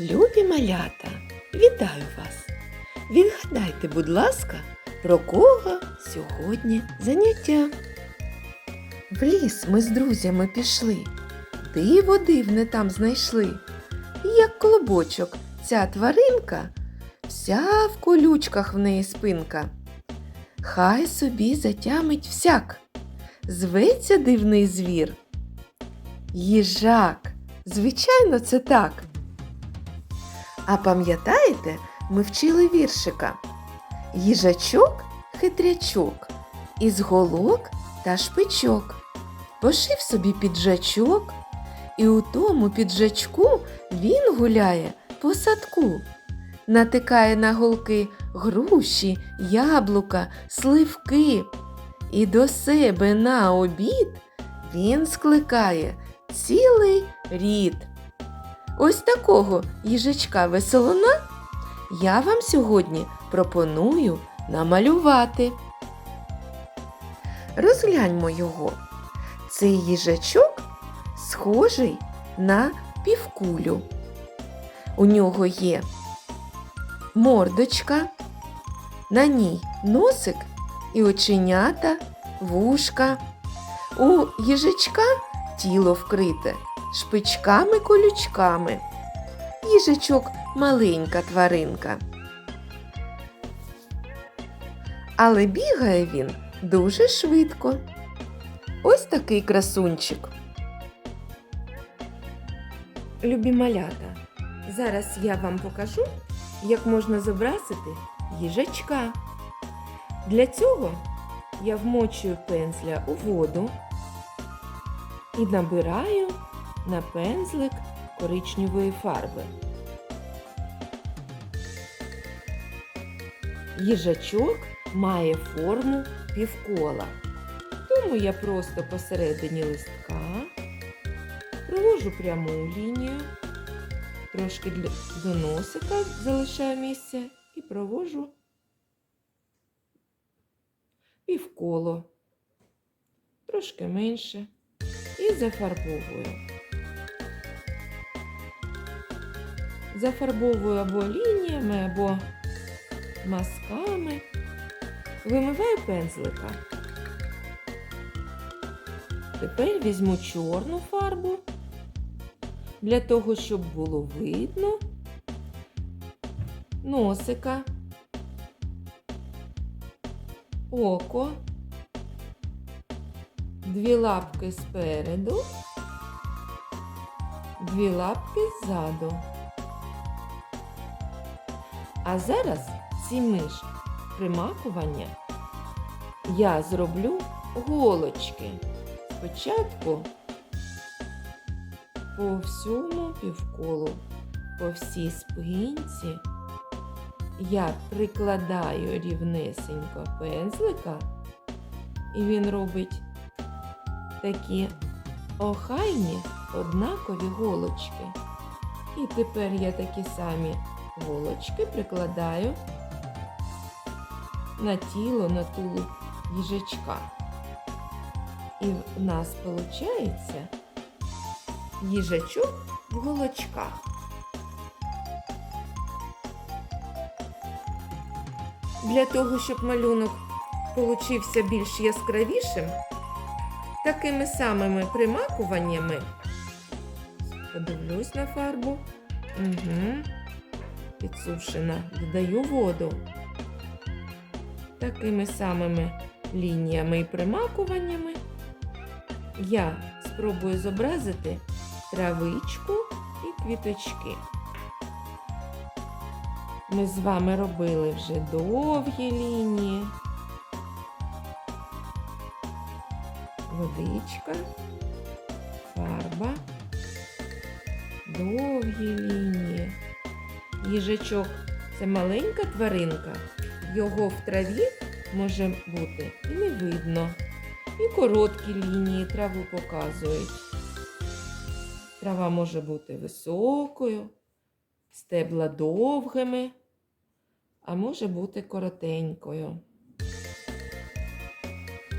Любі малята, вітаю вас! Відгадайте, будь ласка, про кого сьогодні заняття. В ліс ми з друзями пішли, диво дивне там знайшли. Як клубочок, ця тваринка, вся в колючках в неї спинка. Хай собі затямить всяк, зветься дивний звір. Їжак, звичайно, це так. А пам'ятаєте, ми вчили віршика? Їжачок хитрячок, із голок та шпичок. Пошив собі піджачок, і у тому піджачку він гуляє по садку. Натикає на голки груші, яблука, сливки. І до себе на обід він скликає цілий рід. Ось такого їжачка веселона я вам сьогодні пропоную намалювати. Розгляньмо його. Цей їжачок схожий на півкулю. У нього є мордочка, на ній носик і оченята, вушка. У їжачка тіло вкрите шпичками-колючками. Їжачок маленька тваринка. Але бігає він дуже швидко. Ось такий красунчик. Любі малята, зараз я вам покажу, як можна зобразити їжачка. Для цього я вмочую пензля у воду і набираю на пензлик коричневої фарби. Їжачок має форму півкола, тому я просто посередині листка провожу пряму лінію, трошки до носика залишаю місце і провожу півколо, трошки менше і зафарбовую. Зафарбовую або лініями, або мазками. Вимиваю пензлика. Тепер візьму чорну фарбу для того, щоб було видно носика, око, дві лапки спереду, дві лапки ззаду. А зараз ці миш примакування я зроблю голочки. Спочатку по всьому півколу, по всій спинці я прикладаю рівнесенько пензлика, і він робить такі охайні однакові голочки. І тепер я такі самі голочки прикладаю на тіло, на тулуб їжачка. І в нас виходить їжачок в голочках. Для того, щоб малюнок получився більш яскравішим, такими самими примакуваннями подивлюсь на фарбу. Угу. Підсушена, додаю воду. Такими самими лініями і примакуваннями я спробую зобразити травичку і квіточки. Ми з вами робили вже довгі лінії, водичка, фарба, довгі лінії. Їжачок це маленька тваринка, його в траві може бути і не видно. І короткі лінії траву показують. Трава може бути високою, стебла довгими, а може бути коротенькою.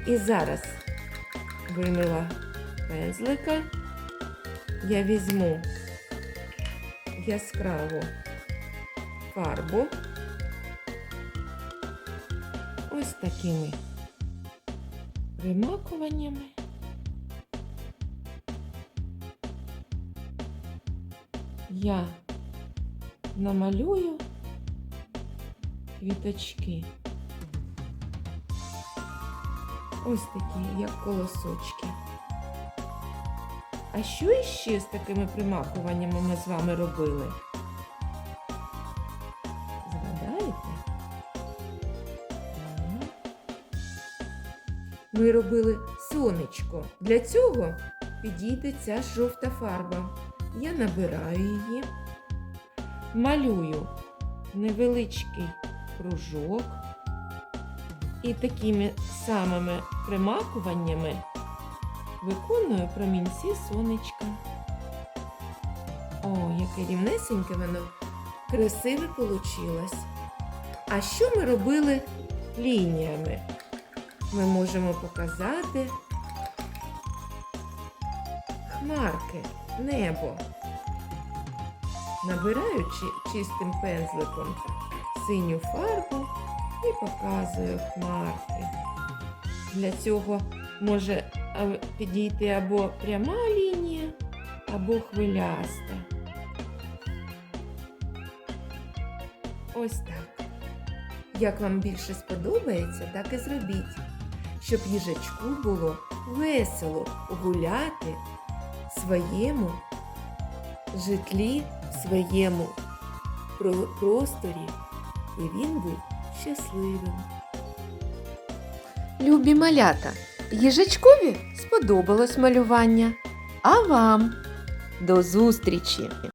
І зараз вимила пензлика, я візьму яскраву фарбу. Ось такими примакуваннями. Я намалюю квіточки. Ось такі, як колосочки. А що іще з такими примакуваннями ми з вами робили? Ми робили сонечко. Для цього підійде ця жовта фарба. Я набираю її, малюю невеличкий кружок і такими самими примакуваннями виконую промінці сонечка. О, яке рівнесеньке воно красиве получилось. А що ми робили лініями? Ми можемо показати хмарки, небо. Набираю чи- чистим пензликом синю фарбу і показую хмарки. Для цього може підійти або пряма лінія, або хвиляста. Ось так. Як вам більше сподобається, так і зробіть, щоб їжачку було весело гуляти в своєму житлі, в своєму просторі, і він був щасливим. Любі малята, їжачкові сподобалось малювання. А вам до зустрічі!